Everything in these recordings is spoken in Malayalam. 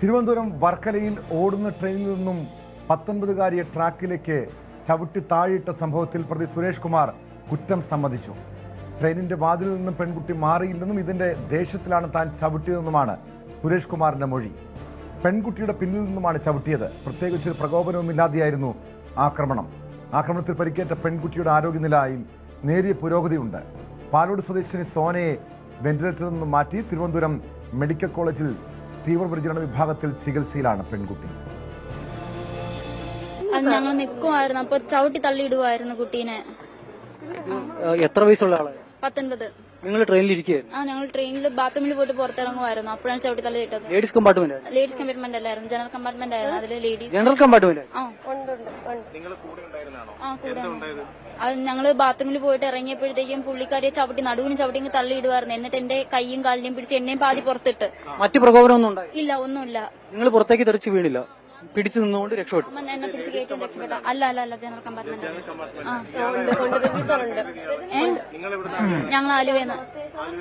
തിരുവനന്തപുരം വർക്കലയിൽ ഓടുന്ന ട്രെയിനിൽ നിന്നും പത്തൊൻപതുകാരിയെ ട്രാക്കിലേക്ക് ചവിട്ടി താഴെയിട്ട സംഭവത്തിൽ പ്രതി സുരേഷ് കുമാർ കുറ്റം സമ്മതിച്ചു. ട്രെയിനിന്റെ വാതിലിൽ നിന്നും പെൺകുട്ടി മാറിയില്ലെന്നും ഇതിന്റെ ദേഷ്യത്തിലാണ് താൻ ചവിട്ടിയതെന്നുമാണ് സുരേഷ് കുമാറിന്റെ മൊഴി. പെൺകുട്ടിയുടെ പിന്നിൽ നിന്നുമാണ് ചവിട്ടിയത്. പ്രത്യേകിച്ച് ഒരു പ്രകോപനവുമില്ലാതെയായിരുന്നു ആക്രമണം. ആക്രമണത്തിൽ പരിക്കേറ്റ പെൺകുട്ടിയുടെ ആരോഗ്യനിലയിൽ നേരിയ പുരോഗതിയുണ്ട്. പാലോട് സ്വദേശിനി സോനയെ വെന്റിലേറ്ററിൽ നിന്നും മാറ്റി തിരുവനന്തപുരം മെഡിക്കൽ കോളേജിൽ തീവ്രപരിചരണ വിഭാഗത്തിൽ ചികിത്സയിലാണ് പെൺകുട്ടി. അത് ഞങ്ങൾ നിൽക്കുമായിരുന്നു അപ്പൊ ചവിട്ടി തള്ളിയിടുവായിരുന്നു കുട്ടീനെ. എത്ര വയസ്സുള്ള ആളാണ് പത്തൊൻപത്. നിങ്ങൾ ട്രെയിനിൽ ഇരിക്കുകയായിരുന്നു ആ ഞങ്ങൾ ട്രെയിനിൽ ബാത്റൂമിൽ പോയിട്ട് പുറത്തിറങ്ങുമായിരുന്നു അപ്പോഴാണ് ചവിട്ടി തള്ളിയിട്ടത് ലേഡീസ് കമ്പാർട്ട്മെന്റ് ലേഡീസ് കമ്പാർട്ട്മെന്റ് അല്ലായിരുന്നു. ജനറൽ കമ്പാർട്ട്മെന്റ് ആയിരുന്നു. അതിൽ ലേഡീസ് ജനറൽ കമ്പാർട്ട്മെന്റ് ആ. ആ കൂടെ അത് ഞങ്ങൾ ബാത്റൂമിൽ പോയിട്ട് ഇറങ്ങിയപ്പോഴത്തേക്കും പുള്ളിക്കാരിയെ ചവിട്ടി നടുവിന് ചവിട്ടി തള്ളിയിടുവായിരുന്നു. എന്നിട്ട് എന്റെ കൈയും കാലിനെയും പിടിച്ച് എന്നെയും പാതി പുറത്തിട്ട്. മറ്റു പ്രകോപനമൊന്നും ഉണ്ടായി ഇല്ല ഒന്നുമില്ല. നിങ്ങൾ പുറത്തേക്ക് തെറിച്ച് വീണില്ല. പിടിച്ചു നിന്നുകൊണ്ട് രക്ഷപ്പെട്ടു. അമ്മ എന്നെ പിടിച്ച് കയറ്റി രക്ഷപ്പെട്ട. അല്ല അല്ല അല്ല ജനറൽ കമ്പാർട്ട്മെന്റ്? ഞങ്ങൾ ആലുവയാണ്.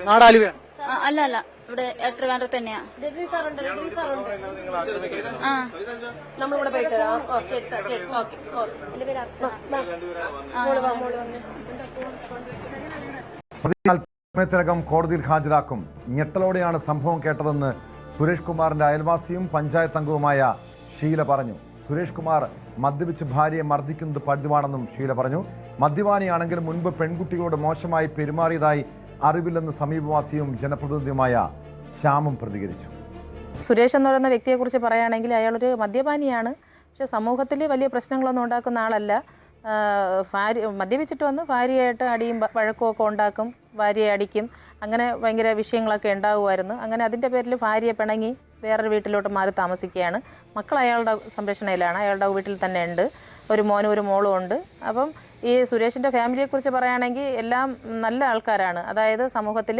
നാടാലുവയാണ് ആലുവ അല്ല അല്ല. ഇവിടെ ട്രിവാൻഡ്രത്ത് തന്നെയാ. ആ. നമ്മളിവിടെ പോയിട്ട് എന്റെ പേര് അർച്ചന. സമയത്തിനകം കോടതിയിൽ ഹാജരാക്കും. ഞെട്ടലോടെയാണ് സംഭവം കേട്ടതെന്ന് സുരേഷ് കുമാറിന്റെ അയൽവാസിയും പഞ്ചായത്ത് അംഗവുമായ ഷീല പറഞ്ഞു. സുരേഷ് കുമാർ മദ്യപിച്ച് ഭാര്യയെ മർദ്ദിക്കുന്നത് പതിവാണെന്നും ഷീല പറഞ്ഞു. മദ്യപാനിയാണെങ്കിൽ മുൻപ് പെൺകുട്ടികളോട് മോശമായി പെരുമാറിയതായി അറിവില്ലെന്ന് സമീപവാസിയും ജനപ്രതിനിധിയുമായ ശ്യാമും പ്രതികരിച്ചു. സുരേഷ് എന്ന് പറയുന്ന വ്യക്തിയെക്കുറിച്ച് പറയുകയാണെങ്കിൽ അയാളൊരു മദ്യപാനിയാണ്. പക്ഷേ സമൂഹത്തിൽ വലിയ പ്രശ്നങ്ങളൊന്നും ഉണ്ടാക്കുന്ന ആളല്ല. ഭാര്യ മദ്യപിച്ചിട്ട് വന്ന് ഭാര്യയായിട്ട് അടിയും വഴക്കുമൊക്കെ ഉണ്ടാക്കും ഭാര്യയെ അടിക്കും. അങ്ങനെ ഭയങ്കര വിഷയങ്ങളൊക്കെ ഉണ്ടാകുമായിരുന്നു. അങ്ങനെ അതിന്റെ പേരിൽ ഭാര്യയെ പിണങ്ങി വേറൊരു വീട്ടിലോട്ട് മാറി താമസിക്കുകയാണ്. മക്കൾ അയാളുടെ സംരക്ഷണയിലാണ്. അയാളുടെ വീട്ടിൽ തന്നെ ഉണ്ട്. ഒരു മോനും ഒരു മോളും ഉണ്ട്. അപ്പം ഈ സുരേഷിന്റെ ഫാമിലിയെക്കുറിച്ച് പറയുകയാണെങ്കിൽ എല്ലാം നല്ല ആൾക്കാരാണ്. അതായത് സമൂഹത്തിൽ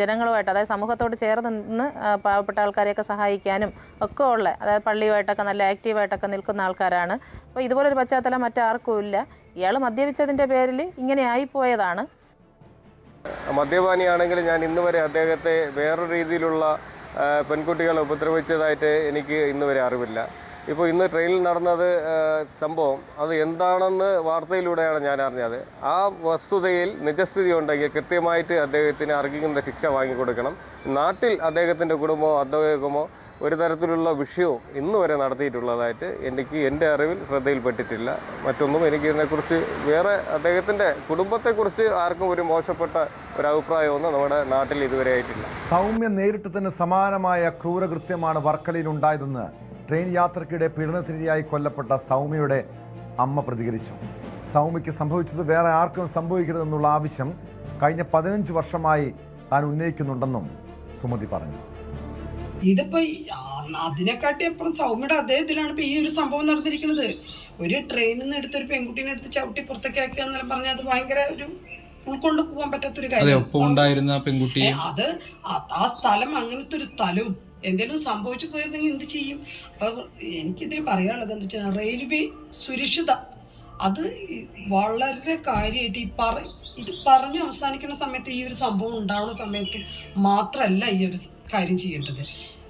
ജനങ്ങളുമായിട്ട് അതായത് സമൂഹത്തോട് ചേർന്ന് നിന്ന് പാവപ്പെട്ട ആൾക്കാരെയൊക്കെ സഹായിക്കാനും ഒക്കെ ഉള്ള അതായത് പള്ളിയുമായിട്ടൊക്കെ നല്ല ആക്റ്റീവായിട്ടൊക്കെ നിൽക്കുന്ന ആൾക്കാരാണ്. അപ്പോൾ ഇതുപോലൊരു പശ്ചാത്തലം മറ്റാർക്കും ഇല്ല. ഇയാൾ മദ്യപിച്ചതിന്റെ പേരിൽ ഇങ്ങനെ ആയിപ്പോയതാണ്. മദ്യപാനിയാണെങ്കിൽ ഞാൻ ഇന്ന് വരെ അദ്ദേഹത്തെ വേറൊരു രീതിയിലുള്ള പെൺകുട്ടികളെ ഉപദ്രവിച്ചതായിട്ട് എനിക്ക് ഇന്ന് വരെ അറിവില്ല. ഇപ്പോൾ ഇന്ന് ട്രെയിനിൽ നടന്നത് സംഭവം അത് എന്താണെന്ന് വാർത്തയിലൂടെയാണ് ഞാൻ അറിഞ്ഞത്. ആ വസ്തുതയിൽ നിജസ്ഥിതി ഉണ്ടെങ്കിൽ കൃത്യമായിട്ട് അദ്ദേഹത്തിന് അർഹിക്കുന്ന ശിക്ഷ വാങ്ങിക്കൊടുക്കണം. നാട്ടിൽ അദ്ദേഹത്തിന്റെ കുടുംബമോ അദ്ദേഹമോ ഒരു തരത്തിലുള്ള വിഷയവും ഇന്ന് വരെ നടത്തിയിട്ടുള്ളതായിട്ട് എനിക്ക് എന്റെ അറിവിൽ ശ്രദ്ധയിൽപ്പെട്ടിട്ടില്ല. മറ്റൊന്നും എനിക്കിതിനെക്കുറിച്ച് വേറെ അദ്ദേഹത്തിന്റെ കുടുംബത്തെക്കുറിച്ച് ആർക്കും ഒരു മോശപ്പെട്ട ഒരു അഭിപ്രായമൊന്നും നമ്മുടെ നാട്ടിൽ ഇതുവരെ ആയിട്ടില്ല. സൗമ്യ നേരിട്ട് തന്നെ സമാനമായ ക്രൂരകൃത്യമാണ് വർക്കലയിൽ ഉണ്ടായതെന്ന് ട്രെയിൻ യാത്രക്കിടെ പീഡനത്തിനിരയായി കൊല്ലപ്പെട്ട സൗമ്യയുടെ അമ്മ പ്രതികരിച്ചു. സൗമ്യയ്ക്ക് സംഭവിച്ചത് വേറെ ആർക്കും സംഭവിക്കരുതെന്നുള്ള ആവശ്യം കഴിഞ്ഞ പതിനഞ്ച് വർഷമായി താൻ ഉന്നയിക്കുന്നുണ്ടെന്നും സുമതി പറഞ്ഞു. ഇതിപ്പോ അതിനെക്കാട്ടി അപ്പുറം സൗമ്യയുടെ അതേ ഇതിലാണ് ഇപ്പൊ ഈ ഒരു സംഭവം നടന്നിരിക്കുന്നത്. ഒരു ട്രെയിനിൽ നിന്ന് എടുത്ത് ഒരു പെൺകുട്ടീനെ എടുത്ത് ചവിട്ടി പുറത്തേക്കാക്കുക എന്നെല്ലാം പറഞ്ഞാൽ അത് ഭയങ്കര ഒരു ഉൾക്കൊണ്ട് പോകാൻ പറ്റാത്തൊരു കാര്യം. പെൺകുട്ടി. അത് ആ- സ്ഥലം അങ്ങനത്തെ ഒരു സ്ഥലവും എന്തെങ്കിലും സംഭവിച്ചു പോയിരുന്നെങ്കിൽ എന്ത് ചെയ്യും? അപ്പൊ എനിക്കിതിന് പറയാനുള്ളത് എന്താ വെച്ചാൽ റെയിൽവേ സുരക്ഷിത. അത് വളരെ കാര്യമായിട്ട് ഈ പറ ഇത് പറഞ്ഞ് അവസാനിക്കുന്ന സമയത്ത് ഈ ഒരു സംഭവം ഉണ്ടാവുന്ന സമയത്ത് മാത്രമല്ല ഈ ഒരു കാര്യം ചെയ്യേണ്ടത്.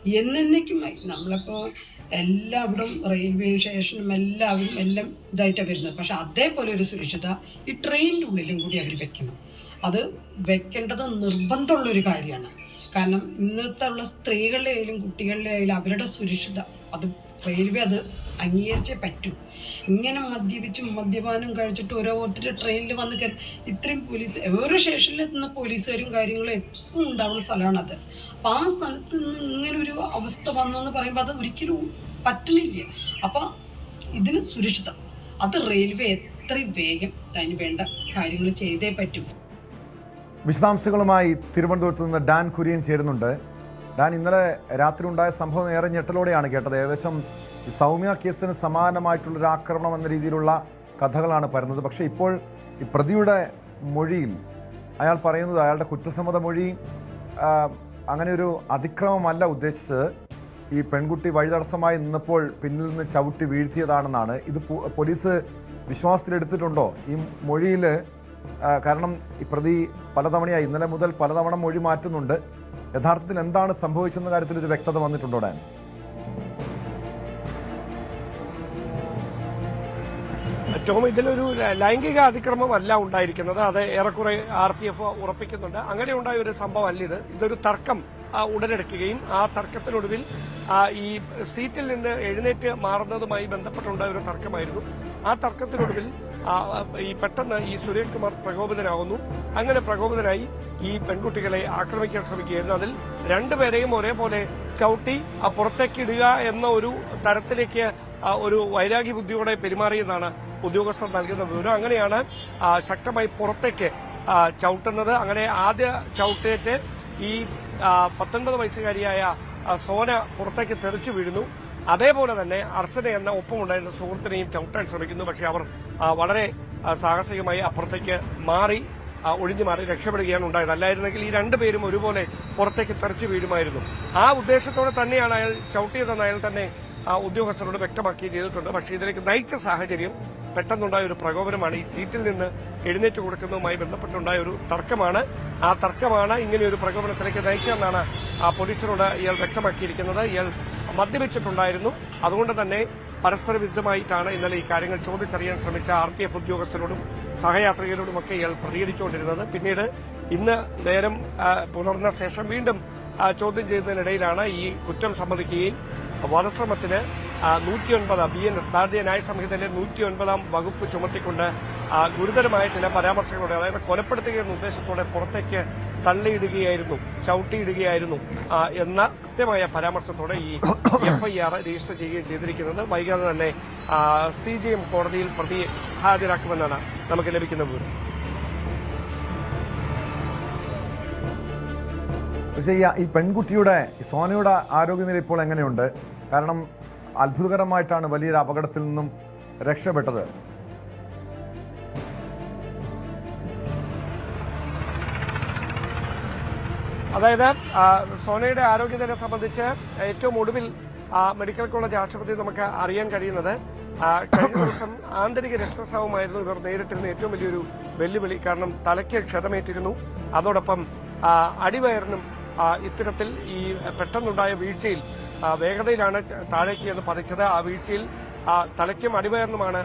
എന്നേക്കുമായി നമ്മളിപ്പോൾ എല്ലാവിടും റെയിൽവേ സ്റ്റേഷനും എല്ലാവരും എല്ലാം ഇതായിട്ടാണ് വരുന്നത്. പക്ഷെ അതേപോലെ ഒരു സുരക്ഷിത ഈ ട്രെയിനിന്റെ ഉള്ളിലും കൂടി അവർ വെക്കണം. അത് വെക്കേണ്ടത് നിർബന്ധമുള്ള ഒരു കാര്യമാണ്. കാരണം ഇന്നത്തെ ഉള്ള സ്ത്രീകളുടെ ആയാലും കുട്ടികളുടെ ആയാലും അവരുടെ സുരക്ഷിത അത് റെയിൽവേ അത് അംഗീകരിച്ചേ പറ്റൂ. ഇങ്ങനെ മദ്യപിച്ചും മദ്യപാനം കഴിച്ചിട്ട് ഓരോരുത്തർ ട്രെയിനിൽ വന്ന് കയറി ഇത്രയും പോലീസ് ഓരോ സ്റ്റേഷനിൽ എത്തുന്ന പോലീസുകാരും കാര്യങ്ങളും എപ്പോഴും ഉണ്ടാവുന്ന സ്ഥലമാണ് അത് അപ്പം ആ സ്ഥലത്ത് നിന്ന് ഇങ്ങനെ ഒരു അവസ്ഥ വന്നു എന്ന് പറയുമ്പോൾ അത് ഒരിക്കലും പറ്റുന്നില്ല അപ്പം ഇതിന് സുരക്ഷിതം. അത് റെയിൽവേ എത്രയും വേഗം അതിന് വേണ്ട കാര്യങ്ങൾ ചെയ്തേ പറ്റൂ. വിശദാംശങ്ങളുമായി തിരുവനന്തപുരത്ത് നിന്ന് ഡാൻ കുര്യൻ ചേരുന്നുണ്ട്. ഡാൻ ഇന്നലെ രാത്രി ഉണ്ടായ സംഭവം ഏറെ ഞെട്ടലോടെയാണ് കേട്ടത്. ഏകദേശം സൗമ്യ കേസിന് സമാനമായിട്ടുള്ളൊരു ആക്രമണം എന്ന രീതിയിലുള്ള കഥകളാണ് പരന്നത്. പക്ഷേ ഇപ്പോൾ ഈ പ്രതിയുടെ മൊഴിയിൽ അയാൾ പറയുന്നത് അയാളുടെ കുറ്റസമ്മത മൊഴി അങ്ങനെ ഒരു അതിക്രമമല്ല ഉദ്ദേശിച്ചത്. ഈ പെൺകുട്ടി വഴിതടസ്സമായി നിന്നപ്പോൾ പിന്നിൽ നിന്ന് ചവിട്ടി വീഴ്ത്തിയതാണെന്നാണ്. ഇത് പോലീസ് വിശ്വാസത്തിലെടുത്തിട്ടുണ്ടോ? ഈ മൊഴിയിൽ കാരണം ഈ പ്രതി പലതവണയായി ഇന്നലെ മുതൽ പലതവണ മൊഴി മാറ്റുന്നുണ്ട്. യഥാർത്ഥത്തിൽ എന്താണ് സംഭവിച്ചെന്ന കാര്യത്തിൽ ഒരു വ്യക്തത വന്നിട്ടുണ്ടോ ഡാൻ? ടോം ഇതിലൊരു ലൈംഗിക ലൈംഗിക അതിക്രമമല്ല ഉണ്ടായിരിക്കുന്നത്. അത് ഏറെക്കുറെ ആർ പി എഫ് ഉറപ്പിക്കുന്നുണ്ട്. അങ്ങനെ ഉണ്ടായ ഒരു സംഭവം അല്ല ഇത്. ഇതൊരു തർക്കം ഉടലെടുക്കുകയും ആ തർക്കത്തിനൊടുവിൽ ഈ സീറ്റിൽ നിന്ന് എഴുന്നേറ്റ് മാറുന്നതുമായി ബന്ധപ്പെട്ടുണ്ടായ ഒരു തർക്കമായിരുന്നു. ആ തർക്കത്തിനൊടുവിൽ ഈ പെട്ടെന്ന് ഈ സുരേഷ് കുമാർ പ്രകോപിതനാകുന്നു. അങ്ങനെ പ്രകോപിതനായി ഈ പെൺകുട്ടികളെ ആക്രമിക്കാൻ ശ്രമിക്കുകയായിരുന്നു. അതിൽ രണ്ടുപേരെയും ഒരേപോലെ ചവിട്ടി പുറത്തേക്കിടുക എന്ന ഒരു തരത്തിലേക്ക് ഒരു വൈരാഗ്യ ബുദ്ധിയോടെ പെരുമാറിയെന്നാണ് ഉദ്യോഗസ്ഥർ നൽകുന്ന വിവരം. അങ്ങനെയാണ് ശക്തമായി പുറത്തേക്ക് ചവിട്ടുന്നത്. അങ്ങനെ ആദ്യ ചവിട്ടേറ്റ് ഈ പത്തൊൻപത് വയസ്സുകാരിയായ സോന പുറത്തേക്ക് തെറിച്ചു വീഴുന്നു. അതേപോലെ തന്നെ അർച്ചന എന്ന ഒപ്പമുണ്ടായിരുന്ന സുഹൃത്തിനെയും ചവിട്ടാൻ ശ്രമിക്കുന്നു. പക്ഷേ അവർ വളരെ സാഹസികമായി അപ്പുറത്തേക്ക് മാറി ഒഴിഞ്ഞു മാറി രക്ഷപ്പെടുകയാണ് ഉണ്ടായത്. അല്ലായിരുന്നെങ്കിൽ ഈ രണ്ടുപേരും ഒരുപോലെ പുറത്തേക്ക് തെറിച്ചു വീഴുമായിരുന്നു. ആ ഉദ്ദേശത്തോടെ തന്നെയാണ് അയാൾ ചവിട്ടിയതെന്ന് അയാൾ തന്നെ ആ, ഉദ്യോഗസ്ഥരോട് വ്യക്തമാക്കി ചെയ്തിട്ടുണ്ട്. പക്ഷേ ഇതിലേക്ക് നയിച്ച സാഹചര്യം പെട്ടെന്നുണ്ടായ ഒരു പ്രകോപനമാണ്. ഈ സീറ്റിൽ നിന്ന് എഴുന്നേറ്റ് കൊടുക്കുന്നതുമായി ബന്ധപ്പെട്ടുണ്ടായ ഒരു തർക്കമാണ്. ആ തർക്കമാണ് ഇങ്ങനെ ഒരു പ്രകോപനത്തിലേക്ക് നയിച്ചതെന്നാണ് ആ പോലീസിനോട് ഇയാൾ വ്യക്തമാക്കിയിരിക്കുന്നത്. ഇയാൾ മദ്യപിച്ചിട്ടുണ്ടായിരുന്നു. അതുകൊണ്ട് തന്നെ പരസ്പര വിരുദ്ധമായിട്ടാണ് ഇന്നലെ ഈ കാര്യങ്ങൾ ചോദിച്ചറിയാൻ ശ്രമിച്ച ആർ പി എഫ് ഉദ്യോഗസ്ഥരോടും സഹയാത്രികരോടുമൊക്കെ ഇയാൾ പ്രതികരിച്ചുകൊണ്ടിരുന്നത്. പിന്നീട് ഇന്ന് നേരം പുലർന്ന ശേഷം വീണ്ടും ചോദ്യം ചെയ്യുന്നതിനിടയിലാണ് ഈ കുറ്റം സമ്മതിക്കുകയും വധശ്രമത്തിന് നൂറ്റിയൊൻപത് B N S Bharatiya Nyaya സംഹിതയിലെ നൂറ്റിയൊൻപതാം വകുപ്പ് ചുമത്തിക്കൊണ്ട് ഗുരുതരമായ ചില പരാമർശങ്ങളോടെ അതായത് കൊലപ്പെടുത്തുക എന്ന ഉദ്ദേശത്തോടെ പുറത്തേക്ക് തള്ളിയിടുകയായിരുന്നു ചവിട്ടിയിടുകയായിരുന്നു എന്ന കൃത്യമായ പരാമർശത്തോടെ ഈ എഫ്ഐആർ രജിസ്റ്റർ ചെയ്യുകയും ചെയ്തിരിക്കുന്നത്. വൈകാതെ തന്നെ സി ജി എം കോടതിയിൽ പ്രതി ഹാജരാക്കുമെന്നാണ് നമുക്ക് ലഭിക്കുന്ന വിവരം. ഈ ഈ പെൺകുട്ടിയുടെ സോനയുടെ ആരോഗ്യനില ഇപ്പോൾ എങ്ങനെയുണ്ട്? കാരണം അത്ഭുതകരമായിട്ടാണ് വലിയൊരു അപകടത്തിൽ നിന്നും രക്ഷപ്പെട്ടത്. അതായത് സോനയുടെ ആരോഗ്യനില സംബന്ധിച്ച് ഏറ്റവും ഒടുവിൽ മെഡിക്കൽ കോളേജ് ആശുപത്രി നമുക്ക് അറിയാൻ കഴിയുന്നത് കഴിഞ്ഞ ദിവസം ആന്തരിക രക്തസ്രാവമായിരുന്നു ഇവർ നേരിട്ടിരുന്ന ഏറ്റവും വലിയൊരു വെല്ലുവിളി. കാരണം തലയ്ക്ക് ക്ഷതമേറ്റിരുന്നു. അതോടൊപ്പം അടിവയറിനും ഇത്തരത്തിൽ ഈ പെട്ടെന്നുണ്ടായ വീഴ്ചയിൽ വേഗതയിലാണ് താഴേക്ക് എന്ന് പതിച്ചത്. ആ വീഴ്ചയിൽ തലയ്ക്കും അടിവയറിനുമാണ്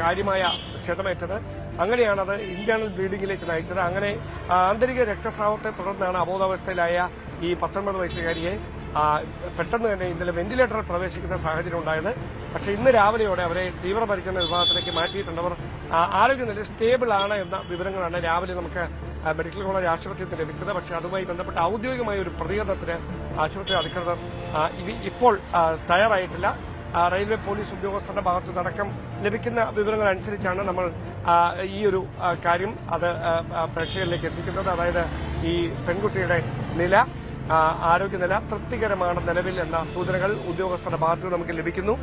കാര്യമായ ക്ഷതമേറ്റത്. അങ്ങനെയാണ് അത് ഇന്റേണൽ ബ്ലീഡിംഗിലേക്ക് നയിച്ചത്. അങ്ങനെ ആന്തരിക രക്തസ്രാവത്തെ തുടർന്നാണ് അബോധാവസ്ഥയിലായ ഈ പത്തൊൻപത് വയസ്സുകാരിയെ പെട്ടെന്ന് തന്നെ ഇന്നലെ വെന്റിലേറ്ററിൽ പ്രവേശിക്കുന്ന സാഹചര്യം ഉണ്ടായത്. പക്ഷേ ഇന്ന് രാവിലെയോടെ അവരെ തീവ്രപരിചരണ വിഭാഗത്തിലേക്ക് മാറ്റിയിട്ടുണ്ട്. അവർ ആരോഗ്യനില സ്റ്റേബിൾ ആണ് എന്ന വിവരങ്ങളാണ് രാവിലെ നമുക്ക് മെഡിക്കൽ കോളേജ് ആശുപത്രിയിൽ ലഭിച്ചത്. പക്ഷേ അതുമായി ബന്ധപ്പെട്ട ഔദ്യോഗികമായ ഒരു പ്രതികരണത്തിന് ആശുപത്രി അധികൃതർ ഇപ്പോൾ തയ്യാറായിട്ടില്ല. റെയിൽവേ പോലീസ് ഉദ്യോഗസ്ഥരുടെ ഭാഗത്തു നിന്നടക്കം ലഭിക്കുന്ന വിവരങ്ങൾ അനുസരിച്ചാണ് നമ്മൾ ഈ ഒരു കാര്യം അത് പ്രേക്ഷകരിലേക്ക് എത്തിക്കുന്നത്. അതായത് ഈ പെൺകുട്ടിയുടെ നില ആരോഗ്യനില തൃപ്തികരമാണ് നിലവിൽ എന്ന സൂചനകൾ ഉദ്യോഗസ്ഥരുടെ ഭാഗത്ത് നമുക്ക് ലഭിക്കുന്നു.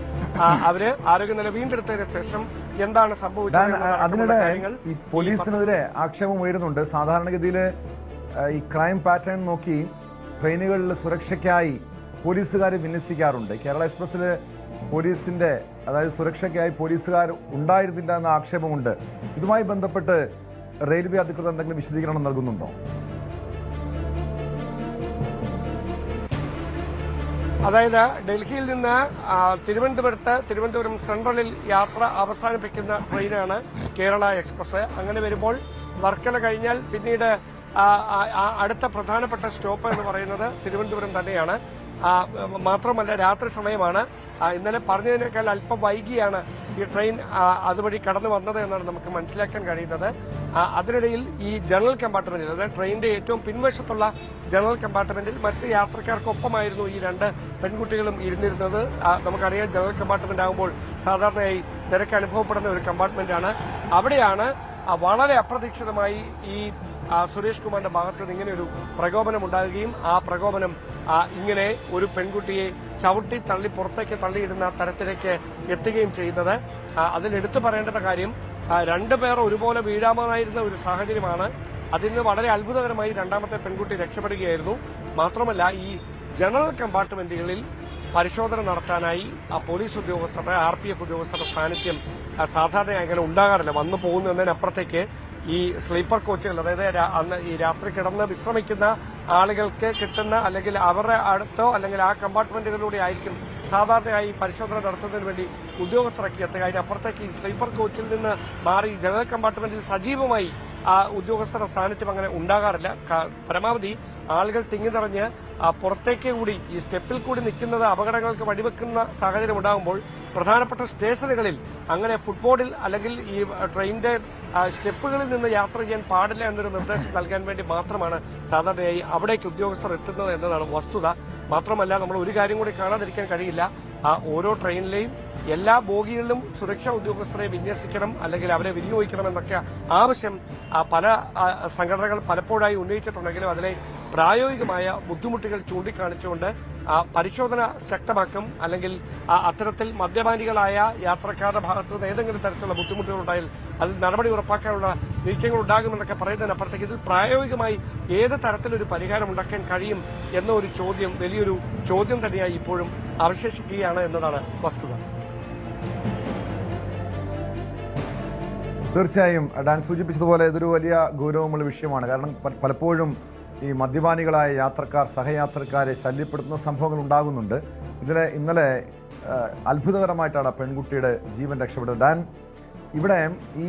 അവർ ആരോഗ്യനില വീണ്ടെടുത്തതിന് ശേഷം എന്താണ് സംഭവിച്ചത് അതിനിടെ ഈ പോലീസിനെതിരെ ആക്ഷേപം ഉയരുന്നുണ്ട്. സാധാരണഗതിയിൽ ഈ ക്രൈം പാറ്റേൺ നോക്കി ട്രെയിനുകളിൽ സുരക്ഷയ്ക്കായി പോലീസുകാർ വിന്യസിക്കാറുണ്ട്. കേരള എക്സ്പ്രസ്സിൽ പോലീസിന്റെ അതായത് സുരക്ഷയ്ക്കായി പോലീസുകാർ ഉണ്ടായിരുന്നില്ല എന്ന ആക്ഷേപമുണ്ട്. ഇതുമായി ബന്ധപ്പെട്ട് റെയിൽവേ അധികൃതർ എന്തെങ്കിലും വിശദീകരണം നൽകുന്നുണ്ടോ? അതായത് ഡൽഹിയിൽ നിന്ന് തിരുവനന്തപുരത്ത് തിരുവനന്തപുരം സെൻട്രലിൽ യാത്ര അവസാനിപ്പിക്കുന്ന ട്രെയിനാണ് കേരള എക്സ്പ്രസ്. അങ്ങനെ വരുമ്പോൾ വർക്കല കഴിഞ്ഞാൽ പിന്നീട് അടുത്ത പ്രധാനപ്പെട്ട സ്റ്റോപ്പ് എന്ന് പറയുന്നത് തിരുവനന്തപുരം തന്നെയാണ്. മാത്രമല്ല രാത്രി സമയമാണ്. ഇന്നലെ പറഞ്ഞതിനേക്കാൾ അല്പം വൈകിയാണ് ഈ ട്രെയിൻ അതുവഴി കടന്നു വന്നത് എന്നാണ് നമുക്ക് മനസ്സിലാക്കാൻ കഴിയുന്നത്. അതിനിടയിൽ ഈ ജനറൽ കമ്പാർട്ട്മെന്റിൽ അതായത് ട്രെയിനിന്റെ ഏറ്റവും പിൻവശത്തുള്ള ജനറൽ കമ്പാർട്ട്മെന്റിൽ മറ്റ് യാത്രക്കാർക്കൊപ്പമായിരുന്നു ഈ രണ്ട് പെൺകുട്ടികളും ഇരുന്നിരുന്നത്. നമുക്കറിയാം ജനറൽ കമ്പാർട്ട്മെന്റ് ആകുമ്പോൾ സാധാരണയായി തിരക്ക് അനുഭവപ്പെടുന്ന ഒരു കമ്പാർട്ട്മെന്റാണ്. അവിടെയാണ് വളരെ അപ്രതീക്ഷിതമായി ഈ സുരേഷ് കുമാറിന്റെ ഭാഗത്ത് നിന്ന് ഇങ്ങനെ ഒരു പ്രകോപനം ഉണ്ടാകുകയും ആ പ്രകോപനം ഇങ്ങനെ ഒരു പെൺകുട്ടിയെ ചവിട്ടി തള്ളി പുറത്തേക്ക് തള്ളിയിടുന്ന തരത്തിലേക്ക് എത്തുകയും ചെയ്യുന്നത്. അതിൽ എടുത്തു പറയേണ്ടത് കാര്യം രണ്ടുപേർ ഒരുപോലെ വീഴാമെന്നായിരുന്ന ഒരു സാഹചര്യമാണ്. അതിൽ നിന്ന് വളരെ അത്ഭുതകരമായി രണ്ടാമത്തെ പെൺകുട്ടി രക്ഷപ്പെടുകയായിരുന്നു. മാത്രമല്ല ഈ ജനറൽ കമ്പാർട്ട്മെന്റുകളിൽ പരിശോധന നടത്താനായി ആ പോലീസ് ഉദ്യോഗസ്ഥരുടെ ആർ പി എഫ് ഉദ്യോഗസ്ഥരുടെ സാന്നിധ്യം സാധാരണ അങ്ങനെ ഉണ്ടാകാറില്ല. വന്നു പോകുന്നതിനപ്പുറത്തേക്ക് ഈ സ്ലീപ്പർ കോച്ചുകൾ അതായത് അന്ന് ഈ രാത്രി കിടന്ന് വിശ്രമിക്കുന്ന ആളുകൾക്ക് കിട്ടുന്ന അല്ലെങ്കിൽ അവരുടെ അടുത്തോ അല്ലെങ്കിൽ ആ കമ്പാർട്ട്മെന്റുകളിലൂടെ ആയിരിക്കും സാധാരണയായി പരിശോധന നടത്തുന്നതിന് വേണ്ടി ഉദ്യോഗസ്ഥരൊക്കെ എത്തുക. അതിനപ്പുറത്തേക്ക് ഈ സ്ലീപ്പർ കോച്ചിൽ നിന്ന് മാറി ജനറൽ കമ്പാർട്ട്മെന്റിൽ സജീവമായി ഉദ്യോഗസ്ഥരുടെ സാന്നിധ്യം അങ്ങനെ ഉണ്ടാകാറില്ല. പരമാവധി ആളുകൾ തിങ്ങി നിറഞ്ഞ് പുറത്തേക്ക് കൂടി ഈ സ്റ്റെപ്പിൽ കൂടി നിൽക്കുന്നത് അപകടങ്ങൾക്ക് വഴിവെക്കുന്ന സാഹചര്യം ഉണ്ടാകുമ്പോൾ പ്രധാനപ്പെട്ട സ്റ്റേഷനുകളിൽ അങ്ങനെ ഫുട്ബോളിൽ അല്ലെങ്കിൽ ഈ ട്രെയിനിന്റെ സ്റ്റെപ്പുകളിൽ നിന്ന് യാത്ര ചെയ്യാൻ പാടില്ല എന്നൊരു നിർദ്ദേശം നൽകാൻ വേണ്ടി മാത്രമാണ് സാധാരണയായി അവിടേക്ക് ഉദ്യോഗസ്ഥർ എത്തുന്നത് എന്നതാണ് വസ്തുത. മാത്രമല്ല നമ്മൾ ഒരു കാര്യം കൂടി കാണാതിരിക്കാൻ കഴിയില്ല. ആ ഓരോ ട്രെയിനിലെയും എല്ലാ ബോഗികളിലും സുരക്ഷാ ഉദ്യോഗസ്ഥരെ വിന്യസിക്കണം അല്ലെങ്കിൽ അവരെ വിനിയോഗിക്കണം എന്നൊക്കെ ആവശ്യം പല സംഘടനകൾ പലപ്പോഴായി ഉന്നയിച്ചിട്ടുണ്ടെങ്കിലും അതിലെ പ്രായോഗികമായ ബുദ്ധിമുട്ടുകൾ ചൂണ്ടിക്കാണിച്ചുകൊണ്ട് പരിശോധന ശക്തമാക്കും അല്ലെങ്കിൽ അത്തരത്തിൽ മദ്യപാനികളായ യാത്രക്കാരുടെ ഭാഗത്തു നിന്ന് ഏതെങ്കിലും തരത്തിലുള്ള ബുദ്ധിമുട്ടുകൾ ഉണ്ടായാൽ അതിൽ നടപടി ഉറപ്പാക്കാനുള്ള നീക്കങ്ങൾ ഉണ്ടാകുമെന്നൊക്കെ പറയുന്നതിനപ്പുറത്തേക്ക് ഇതിൽ പ്രായോഗികമായി ഏത് തരത്തിലൊരു പരിഹാരം ഉണ്ടാക്കാൻ കഴിയും എന്ന ഒരു ചോദ്യം വലിയൊരു ചോദ്യം തന്നെയായി ഇപ്പോഴും അവശേഷിക്കുകയാണ് എന്നതാണ് വസ്തുത. തീർച്ചയായും ഡാൻ സൂചിപ്പിച്ചതുപോലെ ഇതൊരു വലിയ ഗൗരവമുള്ള വിഷയമാണ്. കാരണം പലപ്പോഴും ഈ മദ്യപാനികളായ യാത്രക്കാർ സഹയാത്രക്കാരെ ശല്യപ്പെടുത്തുന്ന സംഭവങ്ങൾ ഉണ്ടാകുന്നുണ്ട്. ഇതിൽ ഇന്നലെ അത്ഭുതകരമായിട്ടാണ് പെൺകുട്ടിയുടെ ജീവൻ രക്ഷപ്പെട്ടത്. ഡാൻ ഇവിടെ ഈ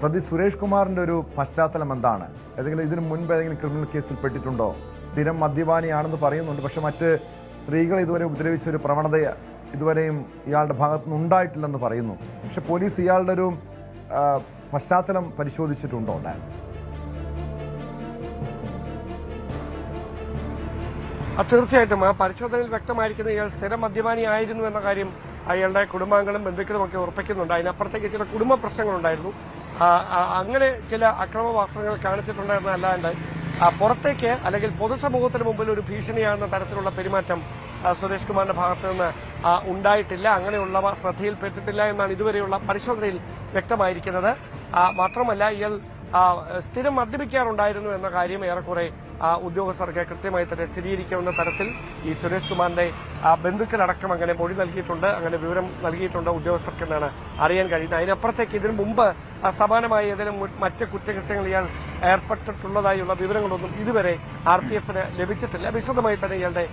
പ്രതി സുരേഷ് കുമാറിന്റെ ഒരു പശ്ചാത്തലം എന്താണ്? ഏതെങ്കിലും ഇതിനു മുൻപ് ഏതെങ്കിലും ക്രിമിനൽ കേസിൽ പെട്ടിട്ടുണ്ടോ? സ്ഥിരം മദ്യപാനിയാണെന്ന് പറയുന്നുണ്ട്. പക്ഷേ മറ്റ് സ്ത്രീകൾ ഇതുവരെ ഉപദ്രവിച്ച ഒരു പ്രവണത ഇതുവരെയും ഇയാളുടെ ഭാഗത്തുനിന്ന് ഉണ്ടായിട്ടില്ലെന്ന് പറയുന്നു. പക്ഷെ പോലീസ് ഇയാളുടെ ഒരു പശ്ചാത്തലം പരിശോധിച്ചിട്ടുണ്ടോ ഡാൻ തീർച്ചയായിട്ടും. ആ പരിശോധനയിൽ വ്യക്തമായിരിക്കുന്ന ഇയാൾ സ്ഥിരം മദ്യപാനി ആയിരുന്നു എന്ന കാര്യം അയാളുടെ കുടുംബാംഗങ്ങളും ബന്ധുക്കളും ഒക്കെ ഉറപ്പിക്കുന്നുണ്ട്. അതിനപ്പുറത്തേക്ക് ചില കുടുംബ പ്രശ്നങ്ങളുണ്ടായിരുന്നു. അങ്ങനെ ചില അക്രമവാസനകൾ കാണിച്ചിട്ടുണ്ടായിരുന്നല്ലാണ്ട് പുറത്തേക്ക് അല്ലെങ്കിൽ പൊതുസമൂഹത്തിന് മുമ്പിൽ ഒരു ഭീഷണിയാകുന്ന തരത്തിലുള്ള പെരുമാറ്റം സുരേഷ് കുമാറിന്റെ ഭാഗത്ത് നിന്ന് ഉണ്ടായിട്ടില്ല. അങ്ങനെയുള്ളവ ശ്രദ്ധയിൽപ്പെട്ടിട്ടില്ല എന്നാണ് ഇതുവരെയുള്ള പരിശോധനയിൽ വ്യക്തമായിരിക്കുന്നത്. മാത്രമല്ല ഇയാൾ സ്ഥിരം മദ്യപിക്കാറുണ്ടായിരുന്നു എന്ന കാര്യം ഏറെക്കുറെ ഉദ്യോഗസ്ഥർക്ക് കൃത്യമായി തന്നെ സ്ഥിരീകരിക്കാവുന്ന തരത്തിൽ ഈ സുരേഷ് കുമാറിന്റെ ബന്ധുക്കളടക്കം അങ്ങനെ മൊഴി നൽകിയിട്ടുണ്ട്. അങ്ങനെ വിവരം നൽകിയിട്ടുണ്ട് ഉദ്യോഗസ്ഥർക്ക് എന്നാണ് അറിയാൻ കഴിയുന്നത്. അതിനപ്പുറത്തേക്ക് ഇതിനു മുമ്പ് സമാനമായ ഏതെങ്കിലും മറ്റ് കുറ്റകൃത്യങ്ങൾ ഇയാൾ ഏർപ്പെട്ടിട്ടുള്ളതായുള്ള വിവരങ്ങളൊന്നും ഇതുവരെ ആർ പി എഫിന് ലഭിച്ചിട്ടില്ല. വിശദമായി തന്നെ ഇയാളുടെ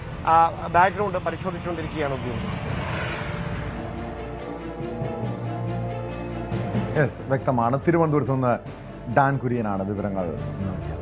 ബാക്ക്ഗ്രൗണ്ട് പരിശോധിച്ചുകൊണ്ടിരിക്കുകയാണ് ഉദ്യോഗസ്ഥർ. യെസ് വ്യക്തമാണ്. തിരുവനന്തപുരത്ത് നിന്ന് ഡാൻ കുര്യനാണ് വിവരങ്ങൾ നൽകിയത്.